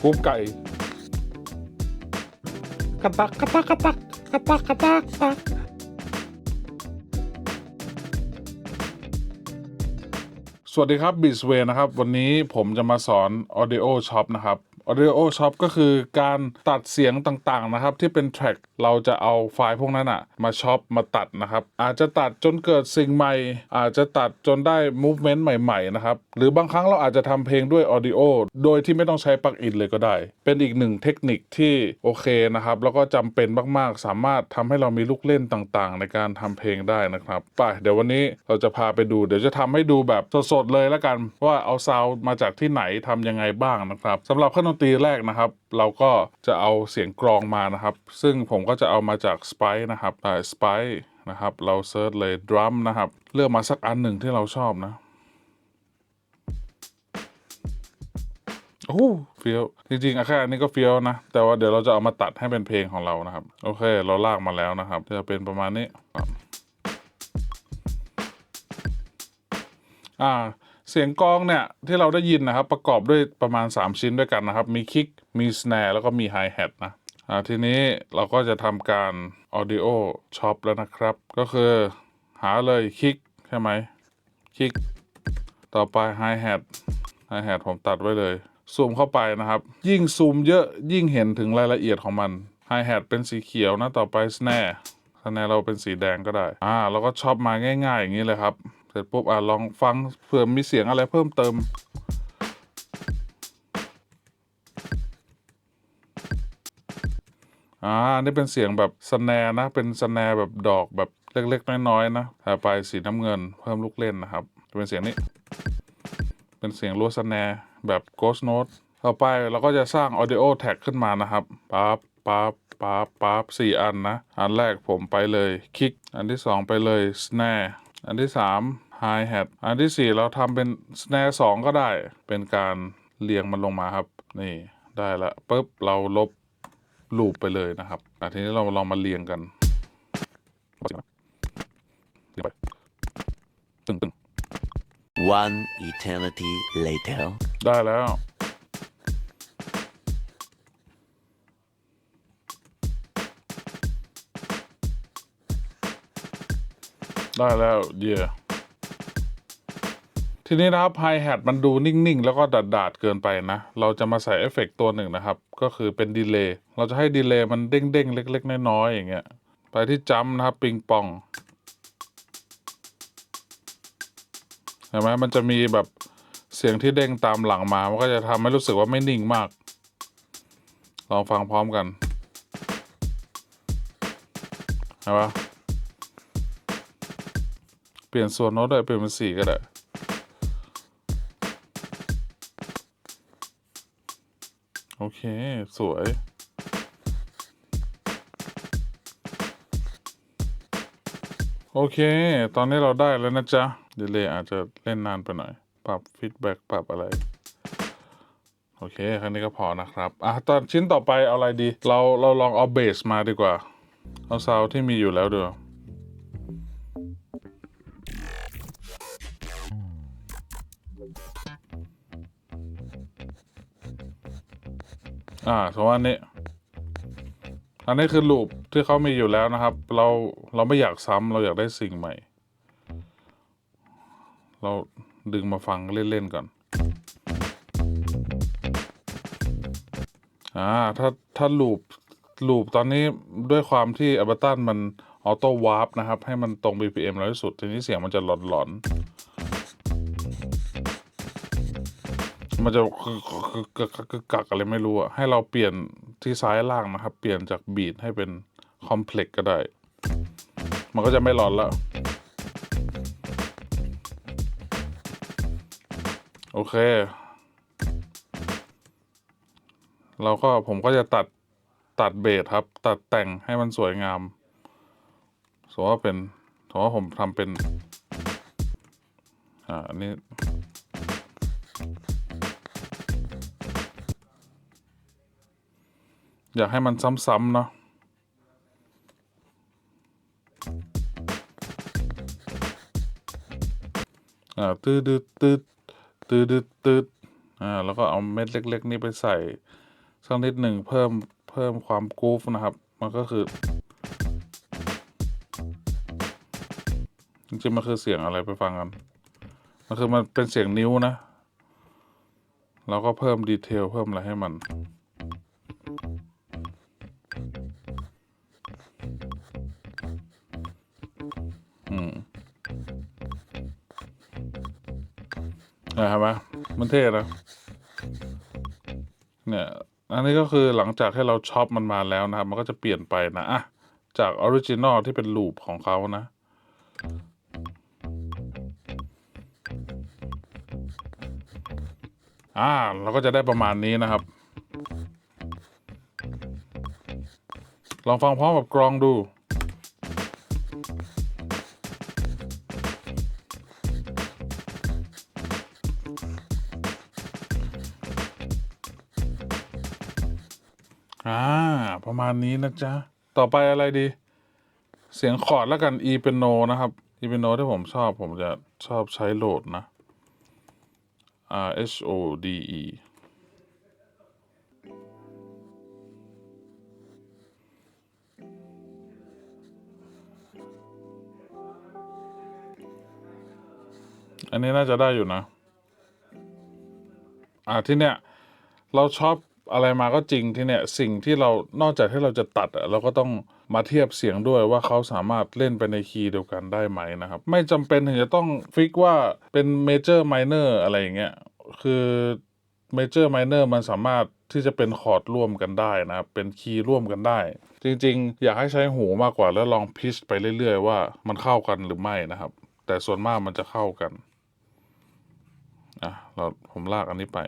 คูมไก่กระตักกระตักกระตักกระตักกระตักกระตักสวัสดีครับบิสเวนะครับ วันนี้ผมจะมาสอน Audio Shop นะครับ Audio Shop ก็คือการตัดเสียงต่างๆนะครับ ที่เป็นแทร็กเราจะเอาไฟล์พวกนั้นอะมาช็อปมาตัดนะครับ อาจจะตัดจนเกิดสิ่งใหม่ อาจจะตัดจนได้ movement ใหม่ๆนะครับ หรือบางครั้งเราอาจจะทำเพลงด้วย Audio โดยที่ไม่ต้องใช้ปลั๊กอินเลยก็ได้ เป็นอีกหนึ่งเทคนิคที่โอเคนะครับ แล้วก็จำเป็นมากๆ สามารถทำให้เรามีลูกเล่นต่างๆ ในการทำเพลงได้นะครับไปเดี๋ยววันนี้เราจะพาไปดู เดี๋ยวจะทำให้ดูแบบสดๆเลยแล้วกันว่าเอาซาวด์มาจากที่ไหนทำยังไงบ้างนะครับสำหรับเครื่องดนตรีแรกนะครับ เราก็จะเอาเสียงกรองมานะครับ ซึ่งผมก็จะเอามาจาก Spice นะครับแต่ Spice นะครับ เราเซิร์ชเลยดรัมนะครับ เลือกมาสักอันหนึ่งที่เราชอบนะโอ้เฟี้ยวจริงๆอะแค่อันนี้ก็เฟี้ยวนะ แต่ว่าเดี๋ยวเราจะเอามาตัดให้เป็นเพลงของเรานะครับ โอเค เราลากมาแล้วนะครับ จะเป็นประมาณนี้อ่า เสียงกองเนี่ยที่เราได้ยินนะครับประกอบด้วยประมาณ 3 ชิ้นด้วยกันนะครับ มีคิก มีสแนร์แล้วก็มีไฮแฮทนะอ่าทีนี้เราก็จะทำการ audio chop แล้วนะครับ ก็คือหาเลยคิกใช่ไหมคิก ต่อไปไฮแฮทไฮแฮทผมตัดไว้เลย ซูมเข้าไปนะครับ ยิ่งซูมเยอะยิ่งเห็นถึงรายละเอียดของมันไฮแฮทเป็นสีเขียวนะต่อไปสแนร์สแนร์เราเป็นสีแดงก็ได้อ่าเราก็ช็อบมาง่าย ๆ อย่างนี้เลยครับ ร็จปุ๊บอ่าลองฟังเผื่อมีเสียงอะไรเพิ่มเติม อ่านี่เป็นเสียงแบบสแนร์นะ เป็นสแนร์แบบดอกแบบเล็กๆ น้อยๆนะต่อไปสีน้ำเงินเพิ่มลูกเล่นนะครับ จะเป็นเสียงนี้ เป็นเสียงรัวสแนร์แบบ Ghost Note ต่อไปเราก็จะสร้าง Audio Tag ขึ้นมานะครับปั๊บปั๊บปั๊บปั๊บสี่อันนะ อันแรกผมไปเลยคิก อันที่สองไปเลย Snare อันที่สาม Hi Hat อันที่สี่เราทำเป็น Snare สองก็ได้ เป็นการเรียงมันลงมาครับ นี่ได้ละปุ๊บเราลบลูปไปเลยนะครับอะทีนี้เราลองมาเรียงกันเรียงไปตึงตึง One eternity later. ได้แล้ว ได้แล้วเย่ ทีนี้นะครับไฮแฮทมันดูนิ่ง ๆ แล้วก็ดาดๆเกินไปนะ เราจะมาใส่เอฟเฟกต์ตัวหนึ่งนะครับ ก็คือเป็นดีเลย์เราจะให้ดีเลย์มันเด้งๆ เล็ก ๆ น้อยๆอย่างเงี้ยไปที่จัมนะครับ ปิงปองเห็นไหมมันจะมีแบบเสียงที่เด้งตามหลังมา มันก็จะทำให้รู้สึกว่าไม่นิ่งมาก ลองฟังพร้อมกันเห็นปะเปลี่ยนส่วนโน้ตด้วยเปลี่ยนเป็นสี่ก็ได้ โอเค สวย โอเค ตอนนี้เราได้แล้วนะจ๊ะดีเลยอาจจะเล่นนานไปหน่อย ปรับฟีดแบ็กปรับอะไร โอเค ครั้นี้ก็พอนะครับ อะ ตอนชิ้นต่อไปเอาอะไรดี เราเราลองเอาเบสมาดีกว่า เอาซาวที่มีอยู่แล้วเดี๋ยว อ่าสมมติว่าอันนี้ อันนี้คือลูปที่เขามีอยู่แล้วนะครับ เราเราไม่อยากซ้ำเราอยากได้สิ่งใหม่ เราดึงมาฟังเล่น ๆ ก่อน อ่า ถ้าถ้าลูปลูปตอนนี้ด้วยความที่อัลตันมันออโต้วาร์ปนะครับ ให้มันตรง BPM ร้อยที่สุด ทีนี้เสียงมันจะหลอนๆ มันจะคือคือคือคือกักอะไรไม่รู้อะให้เราเปลี่ยนที่ซ้ายล่างนะครับ เปลี่ยนจากบีทให้เป็นคอมเพล็กก็ได้ มันก็จะไม่ร้อนแล้ว โอเค เราก็ผมก็จะตัดตัดเบสครับ ตัดแต่งให้มันสวยงาม สมมติว่าเป็นสมมติว่าผมทำเป็น อ่าอันนี้ อยากให้มันซ้ำๆเนาะอ่าตืดตืดตืดตืดตืดอ่าแล้วก็เอาเม็ดเล็ก ๆ นี่ไปใส่สักนิดหนึ่งเพิ่มเพิ่มความกรูฟนะครับ มันก็คือ จริงๆมันคือเสียงอะไรไปฟังกัน มันคือมันเป็นเสียงนิ้วนะเราก็เพิ่มดีเทลเพิ่มอะไรให้มัน เห็นไหมมันเท่นะเนี่ยอันนี้ก็คือหลังจากที่เราช็อปมันมาแล้วนะครับ มันก็จะเปลี่ยนไปนะอะจากออริจินอลที่เป็นลูปของเขานะ อ่า เราก็จะได้ประมาณนี้นะครับ ลองฟังพร้อมกับกรองดู ประมาณนี้นะจ๊ะ ต่อไปอะไรดี เสียงคอร์ดแล้วกัน e เป็นโนนะครับ e เป็นโนที่ผมชอบผมจะชอบใช้โหลดนะ R H O D E อันนี้น่าจะได้อยู่นะ อ่าที่เนี้ยเราชอบ อะไรมาก็จริงที่เนี้ยสิ่งที่เรานอกจากที่เราจะตัดเราก็ต้องมาเทียบเสียงด้วยว่าเขาสามารถเล่นไปในคีย์เดียวกันได้ไหมนะครับ ไม่จำเป็นถึงจะต้องฟิกว่าเป็นเมเจอร์ไมเนอร์อะไรอย่างเงี้ยคือเมเจอร์ไมเนอร์มันสามารถที่จะเป็นคอร์ดร่วมกันได้นะครับ เป็นคีย์ร่วมกันได้ จริงๆ อยากให้ใช้หูมากกว่าแล้วลองพิชไปเรื่อยๆ ว่ามันเข้ากันหรือไม่นะครับ แต่ส่วนมากมันจะเข้ากันอะเราผมลากอันนี้ไป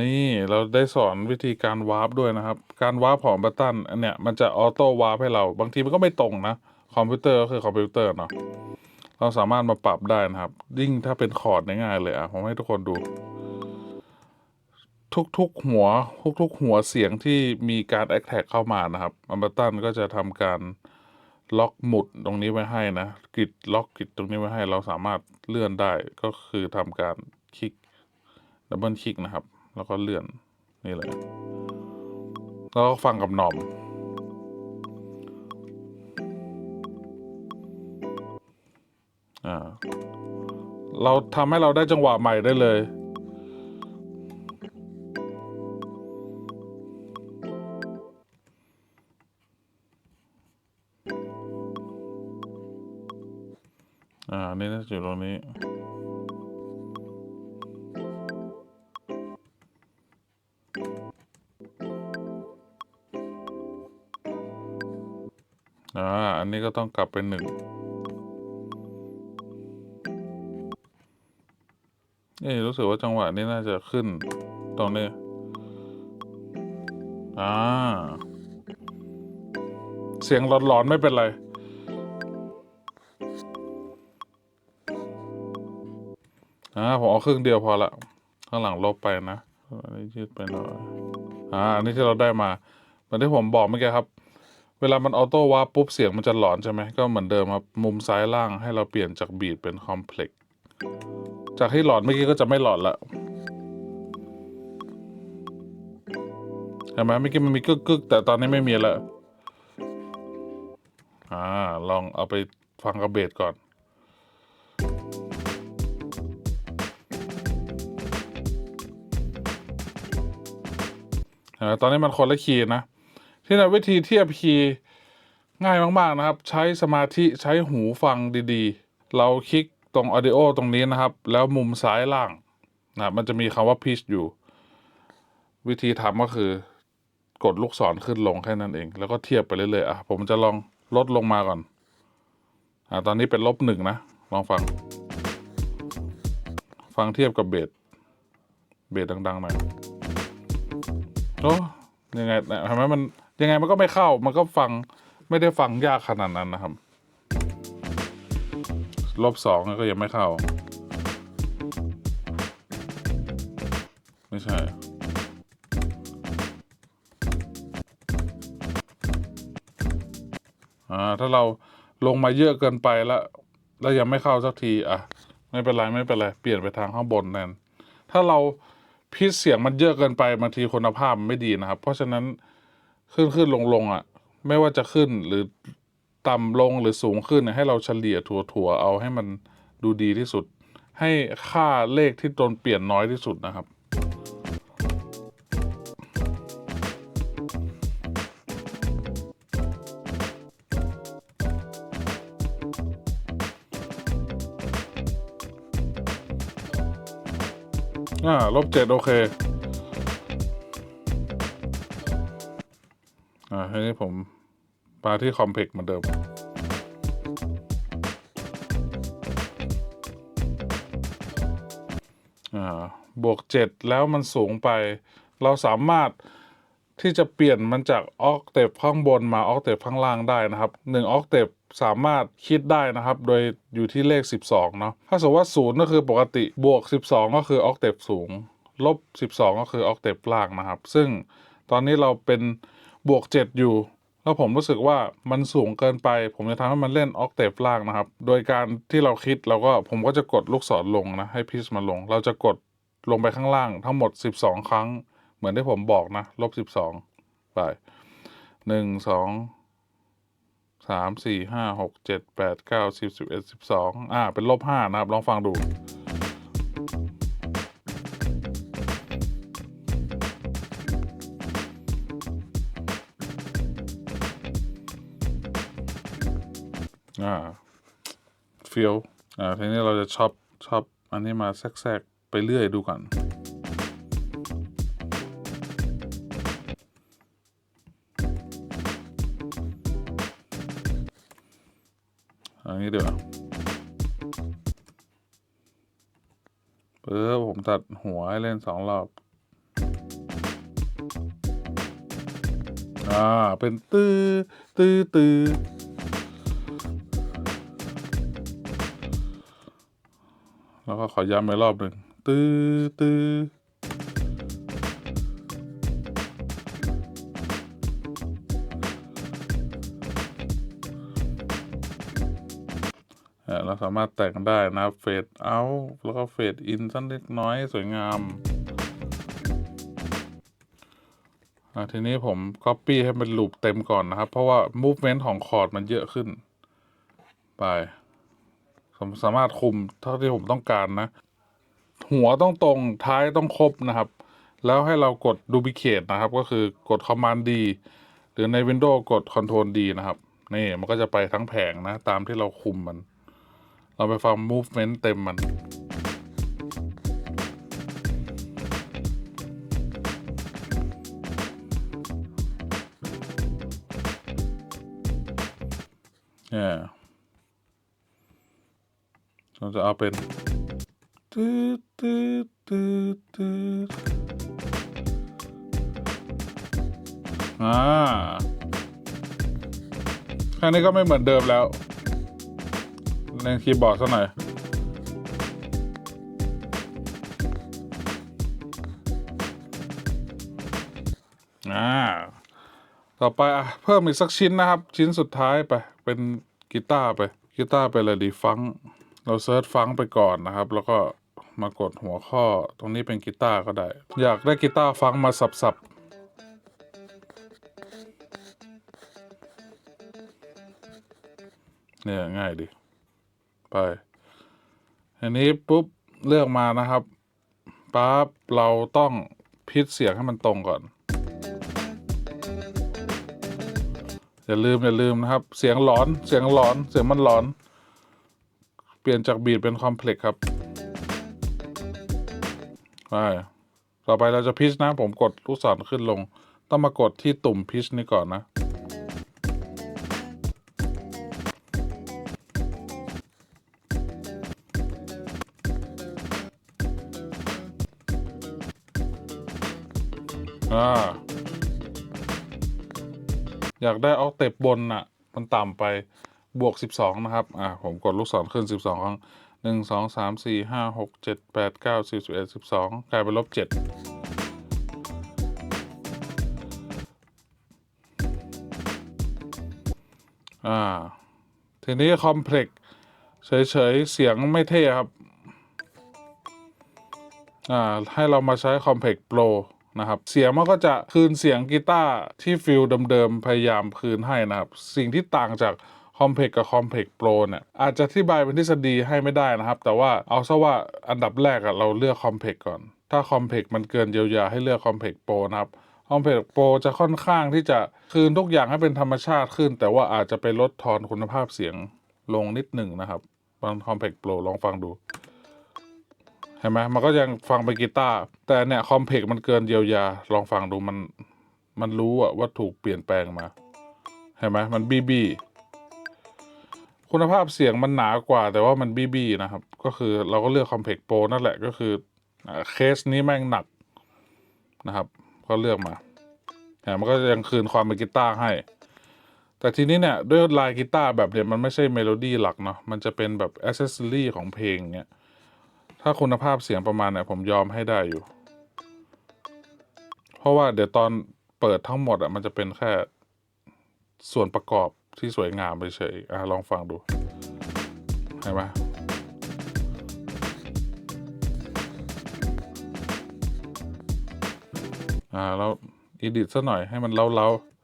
นี่เราได้สอนวิธีการวาร์ปด้วยนะครับ การวาร์ปของบัตตันอันเนี้ยมันจะออโต้วาร์ปให้เรา บางทีมันก็ไม่ตรงนะ คอมพิวเตอร์ก็คือคอมพิวเตอร์เนาะเราสามารถมาปรับได้นะครับ ยิ่งถ้าเป็นคอร์ดง่ายๆเลยอะผมให้ทุกคนดู ทุกๆหัว ทุกๆหัวเสียงที่มีการแอคแท็กเข้ามานะครับอัมบัตตันก็จะทำการล็อกหมุดตรงนี้ไว้ให้นะกริดล็อกกริดตรงนี้ไว้ให้เราสามารถเลื่อนได้ก็คือทำการคลิกดับเบิลคลิกนะครับ แล้วก็เลื่อนนี่เลย แล้วก็ฟังกับหนอม อ่า เราทำให้เราได้จังหวะใหม่ได้เลยอ่า นี่น่าจะอยู่ตรงนี้ นนี้ก็ต้องกลับไปหนึ่งนี่รู้สึกว่าจังหวะนี้น่าจะขึ้นตรงนี้อ่าเสียงหลอนๆไม่เป็นไร อ่าผมเอาครึ่งเดียวพอละ ข้างหลังลบไปนะ อันนี้ยืดไปหน่อย อ่า อันนี้ที่เราได้มาเหมือนที่ผมบอกเมื่อกี้ครับ เวลามันออโต้วาร์ปปุ๊บเสียงมันจะหลอนใช่ไหมก็เหมือนเดิมครับ มุมซ้ายล่างให้เราเปลี่ยนจากบีดเป็นคอมเพล็กจากที่หลอนเมื่อกี้ก็จะไม่หลอนละเห็นไหมเมื่อกี้มันมีกึกกึกแต่ตอนนี้ไม่มีละอ่าลองเอาไปฟังกับเบสก่อนอ่าตอนนี้มันคนละคีย์นะ ที่ในวิธีเทียบคีย์ง่ายมากๆนะครับ ใช้สมาธิใช้หูฟังดีๆ เราคลิกตรง audio ตรงนี้นะครับ แล้วมุมซ้ายล่างนะมันจะมีคำว่า pitch อยู่ วิธีทำก็คือกดลูกศรขึ้นลงแค่นั้นเอง แล้วก็เทียบไปเรื่อยๆอะผมจะลองลดลงมาก่อนอ่าตอนนี้เป็นลบหนึ่งนะ ลองฟัง ฟังเทียบกับเบสเบสดังๆหน่อยโอ้ยังไงเนี่ยทำไมมัน ยังไงมันก็ไม่เข้ามันก็ฟังไม่ได้ฟังยากขนาดนั้นนะครับลบสองก็ยังไม่เข้า ไม่ใช่ อ่า ถ้าเราลงมาเยอะเกินไปแล้วแล้วยังไม่เข้าสักที อะ ไม่เป็นไรไม่เป็นไร เปลี่ยนไปทางข้างบนแทนถ้าเราพิชเสียงมันเยอะเกินไปบางทีคุณภาพไม่ดีนะครับ เพราะฉะนั้น ขึ้นขึ้นลงลงอะ ไม่ว่าจะขึ้นหรือต่ำลงหรือสูงขึ้นเนี่ยให้เราเฉลี่ยถั่วถั่วๆเอาให้มันดูดีที่สุด ให้ค่าเลขที่โดนเปลี่ยนน้อยที่สุดนะครับอ่าลบเจ็ดโอเค อ่าทีนี้ผมปาที่คอมเพล็กเหมือนเดิมอ่าบวกเจ็ดแล้วมันสูงไป เราสามารถที่จะเปลี่ยนมันจากออกเตปข้างบนมาออกเตปข้างล่างได้นะครับหนึ่งออกเตปสามารถคิดได้นะครับ โดยอยู่ที่เลข 12 เนาะถ้าสมมติว่าศูนย์ก็คือปกติบวก 12 ก็คือออกเตปสูง ลบ 12 ก็คือออกเตปล่างนะครับ ซึ่งตอนนี้เราเป็น บวก 7 อยู่ แล้วผมรู้สึกว่ามันสูงเกินไป ผมจะทำให้มันเล่นออกเตปล่างนะครับ โดยการที่เราคิดเราก็ผมก็จะกดลูกศรลงนะให้พิชมาลง เราจะกดลงไปข้างล่างทั้งหมด 12 ครั้ง เหมือนที่ผมบอกนะลบ 12 ไปหนึ่งสองสามสี่ห้าหกเจ็ดแปดเก้าสิบสิบเอ็ดสิบสองอ่า เป็นลบห้านะครับ ลองฟังดู อ่าเฟียวอ่าทีนี้เราจะชอปช็อปอันนี้มาแทรกๆไปเรื่อยดูก่อนอันนี้เดี๋ยวเออผมตัดหัวให้เล่นสองรอบ อ่า เป็นตื้อตื้อตื้อ แล้วก็ขอย้ำไปรอบหนึ่งตื้อตื้อเราสามารถแต่งได้นะเฟดเอาแล้วก็เฟดอินสักเล็กน้อยสวยงามทีนี้ผม Copy ให้เป็นลูปเต็มก่อนนะครับ เพราะว่า Movement ของคอร์ดมันเยอะขึ้น ไป ผมสามารถคุมเท่าที่ผมต้องการนะ หัวต้องตรงท้ายต้องครบนะครับ แล้วให้เรากด Duplicate นะครับ ก็คือกด Command D หรือใน Windows กด Control D นะครับ นี่มันก็จะไปทั้งแผงนะ ตามที่เราคุมมัน เราไปฟัง Movement เต็มมันเนี่ย เราจะเอาเป็นตืดตืดตืดตืดอ่าแค่นี้ก็ไม่เหมือนเดิมแล้วเล่นคีย์บอร์ดสักหน่อยอ่าต่อไปอะเพิ่มอีกสักชิ้นนะครับ ชิ้นสุดท้ายไป เป็นกีตาร์ไป กีตาร์ไปเลยดีฟังก์ เราเซิร์ชฟังไปก่อนนะครับ แล้วก็มากดหัวข้อตรงนี้เป็นกีตาร์ก็ได้ อยากได้กีตาร์ฟังมาสับๆเนี่ยง่ายดีไป อันนี้ปุ๊บเลือกมานะครับปั๊บเราต้องพิชเสียงให้มันตรงก่อน อย่าลืมอย่าลืมนะครับ เสียงหลอนเสียงหลอนเสียงมันหลอน เปลี่ยนจากบีทเป็นคอมเพล็กครับไปต่อไปเราจะพิชนะ ผมกดลูกศรขึ้นลง ต้องมากดที่ตุ่มพิชนี่ก่อนนะ อ่า อยากได้ออกเตปบนน่ะ มันต่ำไป บวก 12 นะครับ อ่า ผมกดลูกศรขึ้น 12 ครั้งหนึ่งสองสามสี่ห้าหกเจ็ดแปดเก้าสิบสิบเอ็ดสิบสองกลายเป็นลบเจ็ดอ่า ทีนี้คอมเพล็กเฉยๆ เสียงไม่เท่ครับ อ่า ให้เรามาใช้ Compact Pro นะครับเสียงมันก็จะคืนเสียงกีตาร์ที่ฟิลเดิมๆ พยายามคืนให้นะครับ สิ่งที่ต่างจาก Compact กับ Compact Pro เนี่ยอาจจะอธิบายเป็นทฤษฎีให้ไม่ได้นะครับ แต่ว่าเอาซะว่าอันดับแรกอะเราเลือก Compact ก่อน ถ้า Compact มันเกินเยียวยาให้เลือก Compact Pro นะครับ Compact Pro จะค่อนข้างที่จะคืนทุกอย่างให้เป็นธรรมชาติขึ้น แต่ว่าอาจจะไปลดทอนคุณภาพเสียงลงนิดหนึ่งนะครับบาง Compact Pro ลองฟังดูเห็นไหมมันก็ยังฟังเป็นกีตาร์แต่เนี่ยคอมเพกมันเกินเยียวยา ลองฟังดูมันมันรู้อะว่าถูกเปลี่ยนแปลงมาเห็นไหมมันบีบี คุณภาพเสียงมันหนากว่า แต่ว่ามันบีบีนะครับ ก็คือเราก็เลือกคอมเพกโปรนั่นแหละก็คืออเคสนี้แม่งหนักนะครับ ก็เลือกมาแต่มันก็ยังคืนความเป็นกีตาร์ให้ แต่ทีนี้เนี่ย ด้วยลายกีตาร์แบบเนี่ยมันไม่ใช่เมโลดี้หลักเนาะมันจะเป็นแบบอ c เซสซอรี่ของเพลงเนี่ยถ้าคุณภาพเสียงประมาณเนี่ยผมยอมให้ได้อยู่ เพราะว่าเดี๋ยวตอนเปิดทั้งหมดอะมันจะเป็นแค่ส่วนประกอบ ที่สวยงามไปเฉยอะลองฟังดู เห็นไหมอ่าแล้วอีดิทซะหน่อยให้มันเล้าๆ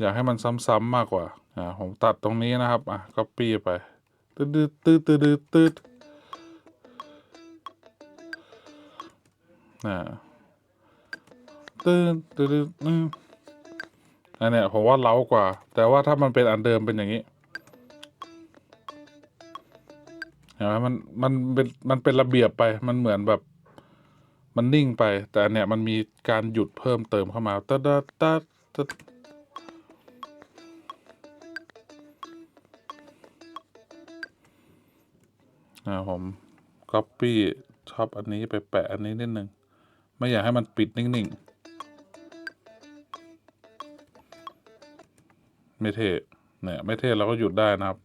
อยากให้มันซ้ำๆมากกว่า อ่า ผมตัดตรงนี้นะครับ อะก็ปี้ไปตืดตืดตืดตืดตืดอ่า ตืดตืดตืดอืมอันเนี้ยผมว่าเล้ากว่า แต่ว่าถ้ามันเป็นอันเดิมเป็นอย่างนี้เห็นไหมมันมันเป็นมันเป็นระเบียบไปมันเหมือนแบบ มันนิ่งไป แต่อันเนี้ยมันมีการหยุดเพิ่มเติมเข้ามาตัดตัดตัดตัดอ่าผมก๊อปปี้ชอบอันนี้ไปแปะอันนี้นิดนึง ไม่อยากให้มันปิดนิ่ง ๆ ไม่เท่เนี่ยไม่เท่เราก็หยุดได้นะครับ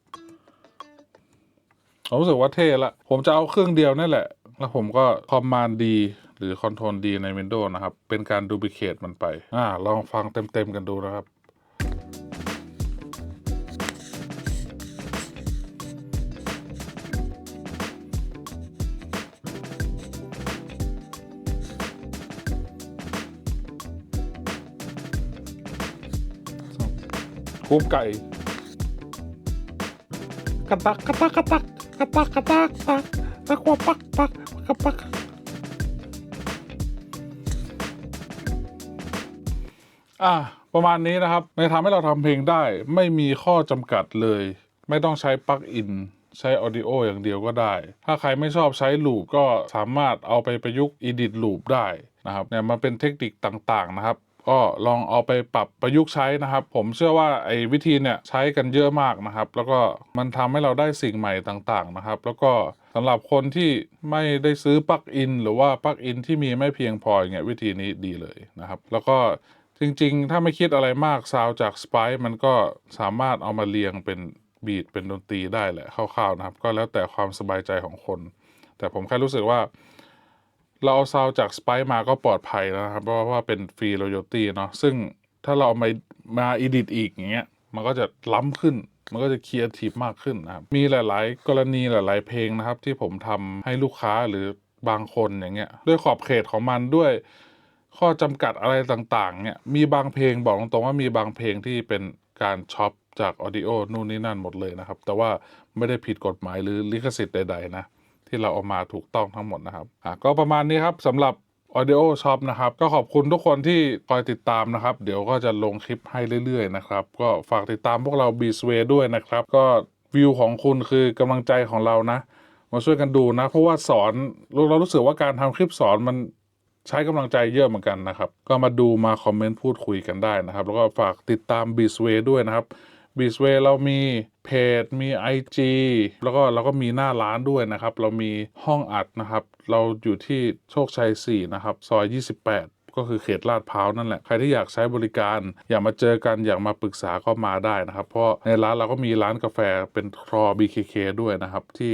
ผมรู้สึกว่าเท่ละ ผมจะเอาเครื่องเดียวนี่แหละ แล้วผมก็คอมมานดีหรือคอนโทรลดีใน Windows นะครับ เป็นการดูบิเคทมันไป อ่า ลองฟังเต็มๆกันดูนะครับ คูบไก่กระตักกระตักกระตักกระตักกระตักตักตะกวปักปักกระปักอะประมาณนี้นะครับ ในทำให้เราทำเพลงได้ ไม่มีข้อจำกัดเลย ไม่ต้องใช้ปลั๊กอินใช้ออดิโออย่างเดียวก็ได้ ถ้าใครไม่ชอบใช้ลูปก็สามารถเอาไปประยุกต์ edit loop ได้นะครับเนี่ยมันเป็นเทคนิคต่างๆนะครับ ก็ลองเอาไปปรับประยุกต์ใช้นะครับ ผมเชื่อว่าไอ้วิธีเนี่ยใช้กันเยอะมากนะครับ แล้วก็มันทำให้เราได้สิ่งใหม่ต่างๆนะครับ แล้วก็สำหรับคนที่ไม่ได้ซื้อปลั๊กอิน หรือว่าปลั๊กอินที่มีไม่เพียงพออย่างเงี้ยวิธีนี้ดีเลยนะครับ แล้วก็จริงๆ ถ้าไม่คิดอะไรมากซาวจากสไปมันก็สามารถเอามาเรียงเป็นบีทเป็นดนตรีได้แหละคร่าวๆนะครับ ก็แล้วแต่ความสบายใจของคน แต่ผมแค่รู้สึกว่า เราเอาซาวจากสไปมาก็ปลอดภัยแล้วนะครับเพราะว่าเป็นฟรี r o ยตี้เนาะซึ่งถ้าเราเอามามาอีดิทอีกอย่างเงี้ยมันก็จะล้ำขึ้นมันก็จะครีเอทีฟมากขึ้นนะครับมีหลาย ๆ กรณีหลาย ๆ เพลงนะครับ ที่ผมทำให้ลูกค้าหรือบางคนอย่างเงี้ยด้วยขอบเขตของมันด้วยข้อจำกัดอะไรต่าง ๆ เนี่ยมีบางเพลงบอกตรงๆว่ามีบางเพลงที่เป็นการช็อปจากออดิโอนู่นนี่นั่นหมดเลยนะครับ แต่ว่าไม่ได้ผิดกฎหมายหรือลิขสิทธิ์ใด ๆ นะ ที่เราเอามาถูกต้องทั้งหมดนะครับอะก็ประมาณนี้ครับสำหรับ Audio Shop นะครับ ก็ขอบคุณทุกคนที่คอยติดตามนะครับ เดี๋ยวก็จะลงคลิปให้เรื่อยๆนะครับ ก็ฝากติดตามพวกเรา b s w a y ด้วยนะครับ ก็วิวของคุณคือกำลังใจของเรานะ มาช่วยกันดูนะ เพราะว่าสอนเราเรารู้สึกว่าการทำคลิปสอนมันใช้กำลังใจเยอะเหมือนกันนะครับ ก็มาดูมาคอมเมนต์พูดคุยกันได้นะครับ แล้วก็ฝากติดตาม b s w a y ด้วยนะครับ บีสเวเรามีเพจมี IG แล้วก็เราก็มีหน้าร้านด้วยนะครับ เรามีห้องอัดนะครับ เราอยู่ที่โชคชัย 4 นะครับ ซอย 28ก็คือเขตลาดพร้าวนั่นแหละ ใครที่อยากใช้บริการ อยากมาเจอกัน อยากมาปรึกษาก็มาได้นะครับ เพราะในร้านเราก็มีร้านกาแฟเป็นครอ BKK ด้วยนะครับ ที่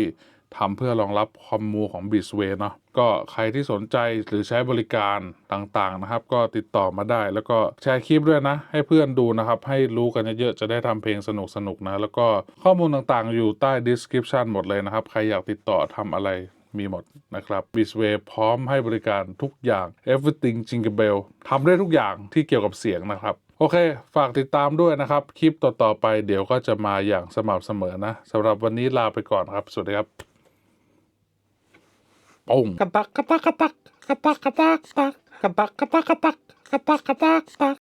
ทำเพื่อรองรับคอมมูของ b i z w a y เนาะก็ใครที่สนใจหรือใช้บริการต่างๆนะครับ ก็ติดต่อมาได้ แล้วก็แชร์คลิปด้วยนะ ให้เพื่อนดูนะครับ ให้รู้กันเยอะๆจะได้ทำเพลงสนุกๆนะ แล้วก็ข้อมูลต่างๆ อยู่ใต้ description หมดเลยนะครับ ใครอยากติดต่อทำอะไรมีหมดนะครับ b i z w a y พร้อมให้บริการทุกอย่าง everything jingle bell ทำได้ทุกอย่างที่เกี่ยวกับเสียงนะครับ โอเค ฝากติดตามด้วยนะครับ คลิปต่อๆไปเดี๋ยวก็จะมาอย่างสม่ำเสมอนะสำหรับวันนี้ลาไปก่อนครับ สวัสดีครับ ปุ้งกระตักกระตักก